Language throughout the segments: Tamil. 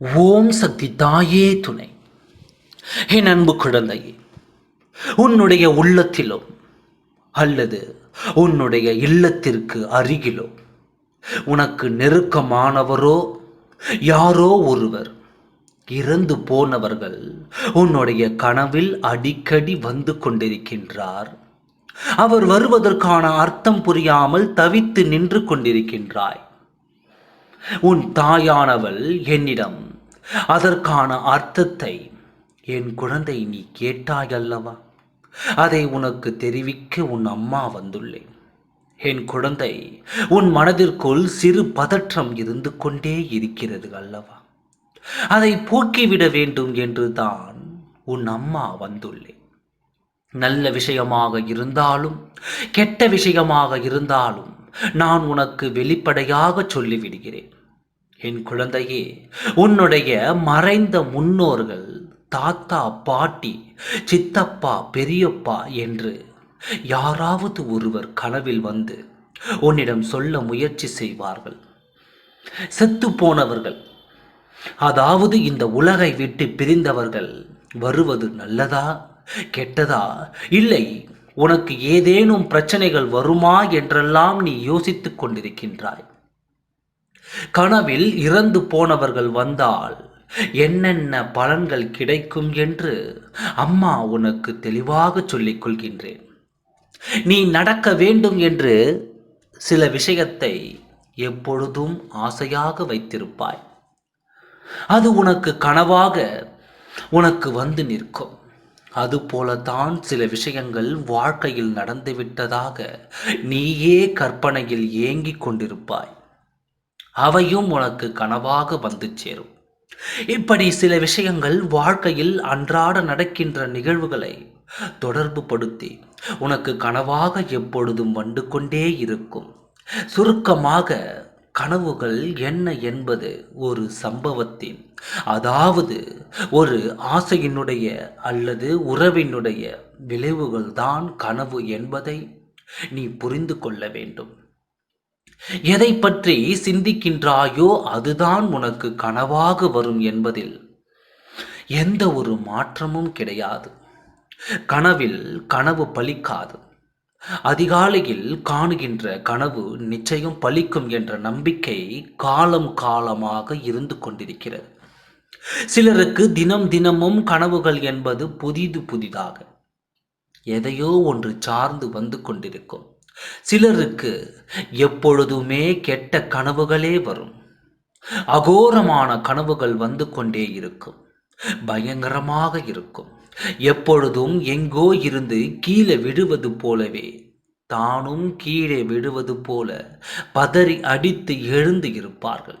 ஓம் சக்தி தாயே துணை. என் அன்பு குழந்தையே உன்னுடைய உள்ளத்திலோ அல்லது உன்னுடைய இல்லத்திற்கு அருகிலோ உனக்கு நெருக்கமானவரோ யாரோ ஒருவர் இறந்து போனவர்கள் உன்னுடைய கனவில் அடிக்கடி வந்து கொண்டிருக்கின்றார். அவர் வருவதற்கான அர்த்தம் புரியாமல் தவித்து நின்று கொண்டிருக்கின்றாய். உன் தாயானவள் என்னிடம் அதற்கான அர்த்தத்தை என் குழந்தை நீ கேட்டாய் அல்லவா அதை உனக்கு தெரிவிக்க உன் அம்மா வந்துள்ளேன். என் குழந்தை உன் மனதிற்குள் சிறு பதற்றம் இருந்து கொண்டே இருக்கிறது அல்லவா? அதை போக்கிவிட வேண்டும் என்று தான் உன் அம்மா வந்துள்ளேன். நல்ல விஷயமாக இருந்தாலும் கெட்ட விஷயமாக இருந்தாலும் நான் உனக்கு வெளிப்படையாக சொல்லிவிடுகிறேன். என் குழந்தையே உன்னுடைய மறைந்த முன்னோர்கள் தாத்தா பாட்டி சித்தப்பா பெரியப்பா என்று யாராவது ஒருவர் கனவில் வந்து உன்னிடம் சொல்ல முயற்சி செய்வார்கள். செத்து போனவர்கள் அதாவது இந்த உலகை விட்டு பிரிந்தவர்கள் வருவது நல்லதா கெட்டதா? இல்லை உனக்கு ஏதேனும் பிரச்சனைகள் வருமா என்றெல்லாம் நீ யோசித்துக் கொண்டிருக்கின்றாய். கனவில் இறந்து போனவர்கள் வந்தால் என்னென்ன பலன்கள் கிடைக்கும் என்று அம்மா உனக்கு தெளிவாக சொல்லிக் கொள்கின்றேன். நீ நடக்க வேண்டும் என்று சில விஷயத்தை எப்பொழுதும் ஆசையாக வைத்திருப்பாய். அது உனக்கு கனவாக உனக்கு வந்து நிற்கும். அதுபோலத்தான் சில விஷயங்கள் வாழ்க்கையில் நடந்துவிட்டதாக நீயே கற்பனையில் ஏங்கிக் கொண்டிருப்பாய். அவையும் உனக்கு கனவாக வந்து சேரும். இப்படி சில விஷயங்கள் வாழ்க்கையில் அன்றாட நடக்கின்ற நிகழ்வுகளை தொடர்பு படுத்தி உனக்கு கனவாக எப்பொழுதும் வந்து கொண்டே இருக்கும். சுருக்கமாக கனவுகள் என்ன என்பது ஒரு சம்பவத்தின் அதாவது ஒரு ஆசையினுடைய அல்லது உறவினுடைய விளைவுகள் தான் கனவு என்பதை நீ புரிந்து கொள்ள வேண்டும். எதை பற்றி சிந்திக்கின்றாயோ அதுதான் உனக்கு கனவாக வரும் என்பதில் எந்த ஒரு மாற்றமும் கிடையாது. கனவில் கனவு பலிக்காது. அதிகாலையில் காணுகின்ற கனவு நிச்சயம் பலிக்கும் என்ற நம்பிக்கை காலம் காலமாக இருந்து கொண்டிருக்கிறது. சிலருக்கு தினம் தினமும் கனவுகள் என்பது புதிது புதிதாக எதையோ ஒன்று சார்ந்து வந்து கொண்டிருக்கும். சிலருக்கு எப்பொழுதுமே கெட்ட கனவுகளே வரும். அகோரமான கனவுகள் வந்து கொண்டே இருக்கும். பயங்கரமாக இருக்கும். எப்பொழுதும் எங்கோ இருந்து கீழே விழுவது போலவே தானும் கீழே விழுவது போல பதறி அடித்து எழுந்து இருப்பார்கள்.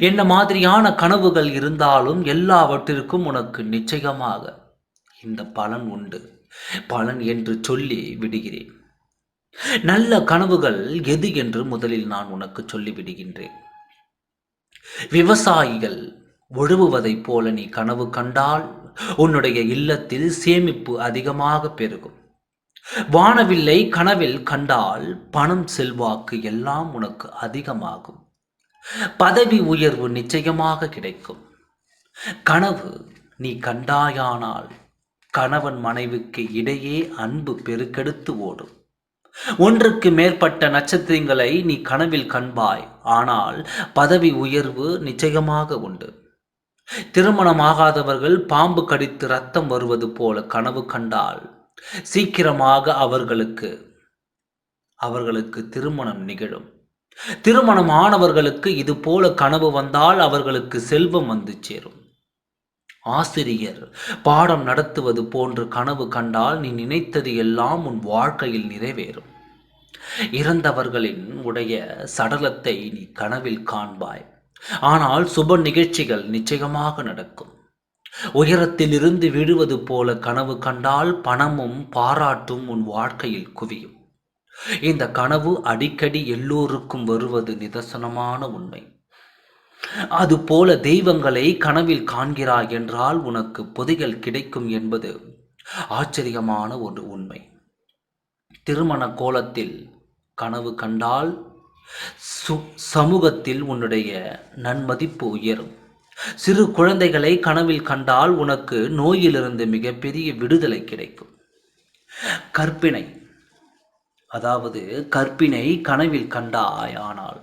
என்ன மாதிரியான கனவுகள் இருந்தாலும் எல்லாவற்றிற்கும் உனக்கு நிச்சயமாக இந்த பலன் உண்டு. பலன் என்று சொல்லி விடுகிறேன். நல்ல கனவுகள் எது என்று முதலில் நான் உனக்கு சொல்லிவிடுகின்றேன். விவசாயிகள் ஒழுவுவதைப் போல நீ கனவு கண்டால் உன்னுடைய இல்லத்தில் சேமிப்பு அதிகமாக பெருகும். வானவில்லை கனவில் கண்டால் பணம் செல்வாக்கு எல்லாம் உனக்கு அதிகமாகும். பதவி உயர்வு நிச்சயமாக கிடைக்கும். கனவு நீ கண்டாயானால் கணவன் மனைவிக்கு இடையே அன்பு பெருக்கெடுத்து ஓடும். ஒன்றுக்கு மேற்பட்ட நட்சத்திரங்களை நீ கனவில் கண்பாய் ஆனால் பதவி உயர்வு நிச்சயமாக உண்டு. திருமணமாகாதவர்கள் பாம்பு கடித்து ரத்தம் வருவது போல கனவு கண்டால் சீக்கிரமாக அவர்களுக்கு அவர்களுக்கு திருமணம் நிகழும். திருமணம் ஆனவர்களுக்கு இது போல கனவு வந்தால் அவர்களுக்கு செல்வம் வந்து சேரும். ஆசிரியர் பாடம் நடத்துவது போன்று கனவு கண்டால் நீ நினைத்தது எல்லாம் உன் வாழ்க்கையில் நிறைவேறும். இறந்தவர்களின் உடைய சடலத்தை நீ கனவில் காண்பாய். ஆனால் சுப நிகழ்ச்சிகள் நிச்சயமாக நடக்கும். உயரத்தில் இருந்து விழுவது போல கனவு கண்டால் பணமும் பாராட்டும் உன் வாழ்க்கையில் குவியும். இந்த கனவு அடிக்கடி எல்லோருக்கும் வருவது நிதர்சனமான உண்மை. அதுபோல தெய்வங்களை கனவில் காண்கிறாய் என்றால் உனக்கு பொதிகள் கிடைக்கும் என்பது ஆச்சரியமான ஒரு உண்மை. திருமண கோலத்தில் கனவு கண்டால் சு சமூகத்தில் உன்னுடைய நன்மதிப்பு உயரும். சிறு குழந்தைகளை கனவில் கண்டால் உனக்கு நோயிலிருந்து மிகப்பெரிய விடுதலை கிடைக்கும். கற்பினை அதாவது கற்பினை கனவில் கண்டாயானால்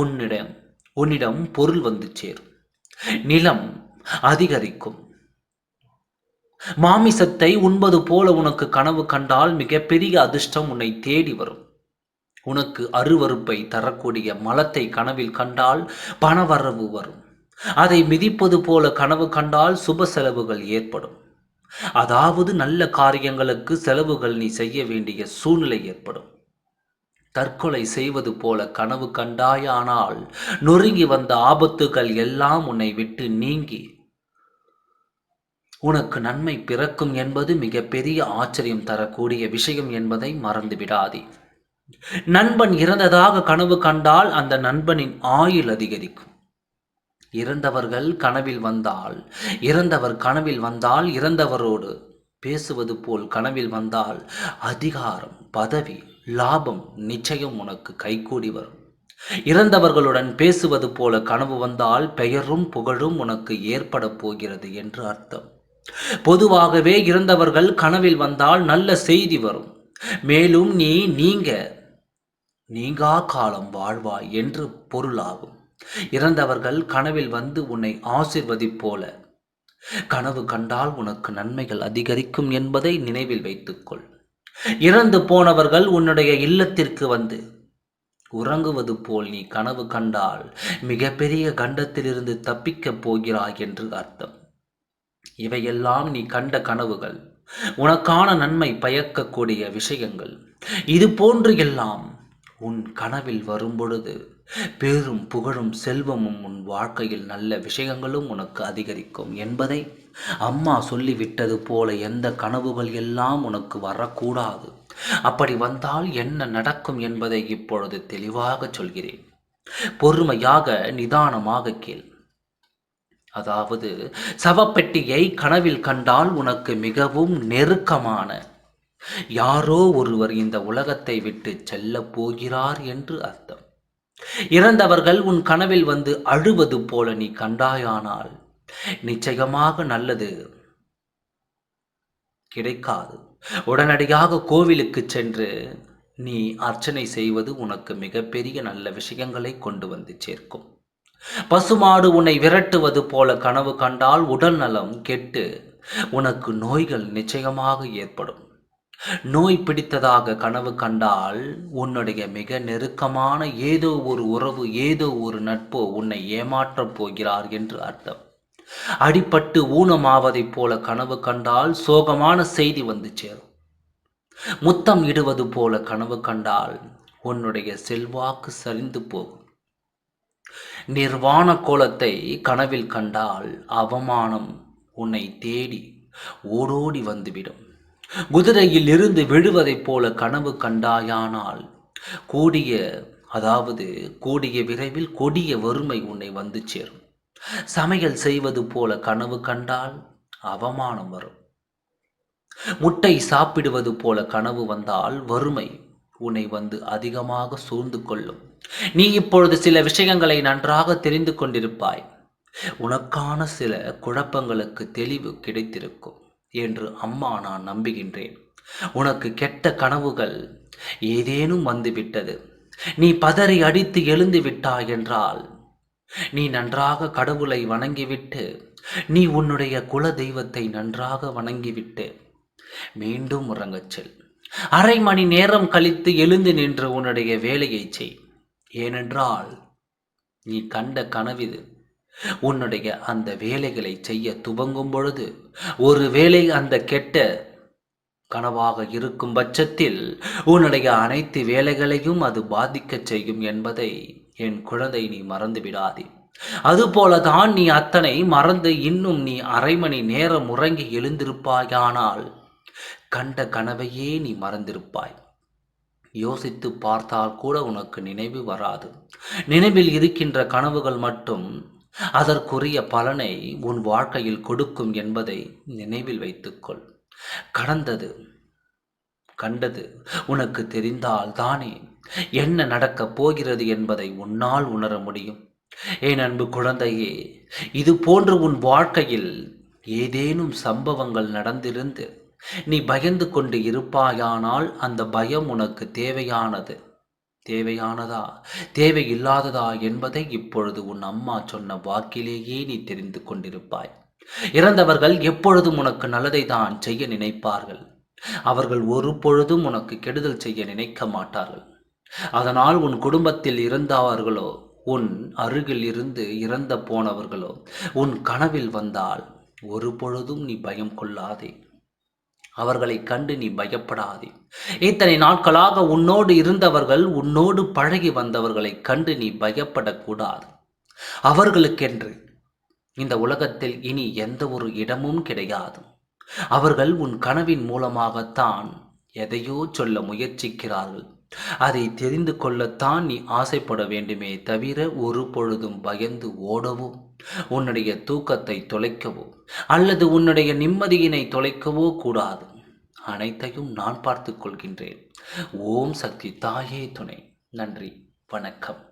உன்னிடம் உன்னிடம் பொருள் வந்து சேரும். நிலம் அதிகரிக்கும். மாமிசத்தை உண்பது போல உனக்கு கனவு கண்டால் மிகப்பெரிய அதிர்ஷ்டம் உன்னை தேடி வரும். உனக்கு அருவறுப்பை தரக்கூடிய மலத்தை கனவில் கண்டால் பணவரவு வரும். அதை மிதிப்பது போல கனவு கண்டால் சுப செலவுகள் ஏற்படும். அதாவது நல்ல காரியங்களுக்கு செலவுகள் நீ செய்ய வேண்டிய சூழ்நிலை ஏற்படும். தற்கொலை செய்வது போல கனவு கண்டாயானால் நொறுங்கி வந்த ஆபத்துகள் எல்லாம் உன்னை விட்டு நீங்கி. உனக்கு நன்மை பிறக்கும் என்பது மிகப்பெரிய ஆச்சரியம் தரக்கூடிய விஷயம் என்பதை மறந்து விடாதே நண்பன் இறந்ததாக கனவு கண்டால் அந்த நண்பனின் ஆயுள் அதிகரிக்கும். இறந்தவர்கள் கனவில் வந்தால் இறந்தவர் கனவில் வந்தால் இறந்தவரோடு பேசுவது போல் கனவில் வந்தால் அதிகாரம் பதவி லாபம் நிச்சயம் உனக்கு கைகூடி வரும். இறந்தவர்களுடன் பேசுவது போல கனவு வந்தால் பெயரும் புகழும் உனக்கு ஏற்பட போகிறது என்று அர்த்தம். பொதுவாகவே இறந்தவர்கள் கனவில் வந்தால் நல்ல செய்தி வரும். மேலும் நீ நீங்க நீங்கா காலம் வாழ்வாய் என்று பொருளாகும். இறந்தவர்கள் கனவில் வந்து உன்னை ஆசிர்வதிப்போல கனவு கண்டால் உனக்கு நன்மைகள் அதிகரிக்கும் என்பதை நினைவில் வைத்துக்கொள். இறந்து போனவர்கள் உன்னுடைய இல்லத்திற்கு வந்து உறங்குவது போல் நீ கனவு கண்டால் மிகப்பெரிய கண்டத்திலிருந்து தப்பிக்கப் போகிறாய் என்று அர்த்தம். இவையெல்லாம் நீ கண்ட கனவுகள். உனக்கான நன்மை பயக்கக்கூடிய விஷயங்கள். இது போன்று எல்லாம் உன் கனவில் வரும்பொழுது பேரும் புகழும் செல்வமும் உன் வாழ்க்கையில் நல்ல விஷயங்களும் உனக்கு அதிகரிக்கும் என்பதை அம்மா சொல்லிவிட்டது போல எந்த கனவுகள் எல்லாம் உனக்கு வரக்கூடாது. அப்படி வந்தால் என்ன நடக்கும் என்பதை இப்பொழுது தெளிவாக சொல்கிறேன். பொறுமையாக நிதானமாக கேள். அதாவது சவப்பெட்டியை கனவில் கண்டால் உனக்கு மிகவும் நெருக்கமான. யாரோ ஒருவர் இந்த உலகத்தை விட்டு செல்ல போகிறார் என்று அர்த்தம். இறந்தவர்கள் உன் கனவில் வந்து அழுவது போல நீ கண்டாயானால் நிச்சயமாக நல்லது. கிடைக்காது. உடனடியாக கோவிலுக்கு சென்று நீ அர்ச்சனை செய்வது உனக்கு மிகப்பெரிய நல்ல விஷயங்களை கொண்டு வந்து சேர்க்கும். பசுமாடு உன்னை விரட்டுவது போல கனவு கண்டால் உடல் நலம் கெட்டு உனக்கு நோய்கள் நிச்சயமாக ஏற்படும். நோய் பிடித்ததாக கனவு கண்டால் உன்னுடைய மிக நெருக்கமான ஏதோ ஒரு உறவு ஏதோ ஒரு நட்போ உன்னை ஏமாற்றப் போகிறார் என்று அர்த்தம். அடிப்பட்டு ஊனமாவதைப் போல கனவு கண்டால் சோகமான செய்தி வந்து சேரும். முத்தம் இடுவது போல கனவு கண்டால் உன்னுடைய செல்வாக்கு சரிந்து போகும். நிர்வாண கோலத்தை கனவில் கண்டால் அவமானம் உன்னை தேடி ஓடோடி வந்துவிடும். குதிரையில் இருந்து விழுவதைப் போல கனவு கண்டாயானால் கூடிய அதாவது கூடிய விரைவில் கொடிய வறுமை உன்னை வந்து சேரும். சமையல் செய்வது போல கனவு கண்டால் அவமானம் வரும். முட்டை சாப்பிடுவது போல கனவு வந்தால் வறுமை உன்னை வந்து அதிகமாக சூழ்ந்து கொள்ளும். நீ இப்பொழுது சில விஷயங்களை நன்றாக தெரிந்து கொண்டிருப்பாய். உனக்கான சில குழப்பங்களுக்கு தெளிவு கிடைத்திருக்கும் என்று அம்மா நான் நம்புகின்றேன். உனக்கு கெட்ட கனவுகள் ஏதேனும் வந்துவிட்டது. நீ பதறி அடித்து எழுந்து விட்டாய் என்றால் நீ நன்றாக கடவுளை வணங்கிவிட்டு நீ உன்னுடைய குல தெய்வத்தை நன்றாக வணங்கிவிட்டு மீண்டும் உறங்கச் செல். அரை மணி நேரம் கழித்து எழுந்து நின்று உன்னுடைய வேலையை செய். ஏனென்றால் நீ கண்ட கனவிது உன்னுடைய அந்த வேலைகளை செய்ய துவங்கும் பொழுது ஒரு வேளை அந்த கெட்ட கனவாக இருக்கும் பட்சத்தில் உன்னுடைய அனைத்து வேலைகளையும் அது பாதிக்கச் செய்யும் என்பதை என் குழந்தை நீ மறந்து விடாதே. அதுபோலதான் நீ அத்தனை மறந்து இன்னும் நீ அரை மணி நேரம் உறங்கி எழுந்திருப்பாயானால் கண்ட கனவையே நீ மறந்திருப்பாய். யோசித்து பார்த்தால் கூட உனக்கு நினைவு வராது. நினைவில் இருக்கின்ற கனவுகள் மட்டும் அதற்குரிய பலனை உன் வாழ்க்கையில் கொடுக்கும் என்பதை நினைவில் வைத்துக்கொள். கடந்தது கண்டது உனக்கு தெரிந்தால் தானே என்ன நடக்கப் போகிறது என்பதை உன்னால் உணர முடியும். ஏன் அன்பு குழந்தையே இது போன்று உன் வாழ்க்கையில் ஏதேனும் சம்பவங்கள் நடந்திருந்து நீ பயந்து கொண்டு இருப்பாயானால் அந்த பயம் உனக்கு தேவையானது. தேவையானதா? தேவையில்லாததா என்பதை இப்பொழுது உன் அம்மா சொன்ன வாக்கிலேயே நீ தெரிந்து கொண்டிருப்பாய். இறந்தவர்கள் எப்பொழுதும் உனக்கு நல்லதை தான் செய்ய நினைப்பார்கள். அவர்கள் ஒரு பொழுதும் உனக்கு கெடுதல் செய்ய நினைக்க மாட்டார்கள். அதனால் உன் குடும்பத்தில் இருந்தவர்களோ உன் அருகில் இருந்து இறந்த போனவர்களோ உன் கனவில் வந்தால் ஒரு பொழுதும் நீ பயம் கொள்ளாதே. அவர்களை கண்டு நீ பயப்படாதே. இத்தனை நாட்களாக உன்னோடு இருந்தவர்கள் உன்னோடு பழகி வந்தவர்களை கண்டு நீ பயப்படக்கூடாது. அவர்களுக்கென்று இந்த உலகத்தில் இனி எந்த ஒரு இடமும் கிடையாது. அவர்கள் உன் கனவின் மூலமாகத்தான் எதையோ சொல்ல முயற்சிக்கிறார்கள். அதை தெரிந்து கொள்ளத்தான் நீ ஆசைப்பட வேண்டுமே தவிர ஒரு பொழுதும் பயந்து ஓடவும் உன்னுடைய தூக்கத்தை தொலைக்கவோ அல்லது உன்னுடைய நிம்மதியினை தொலைக்கவோ கூடாது. அனைத்தையும் நான் பார்த்து கொள்கின்றேன். ஓம் சக்தி தாயே துணை. நன்றி. வணக்கம்.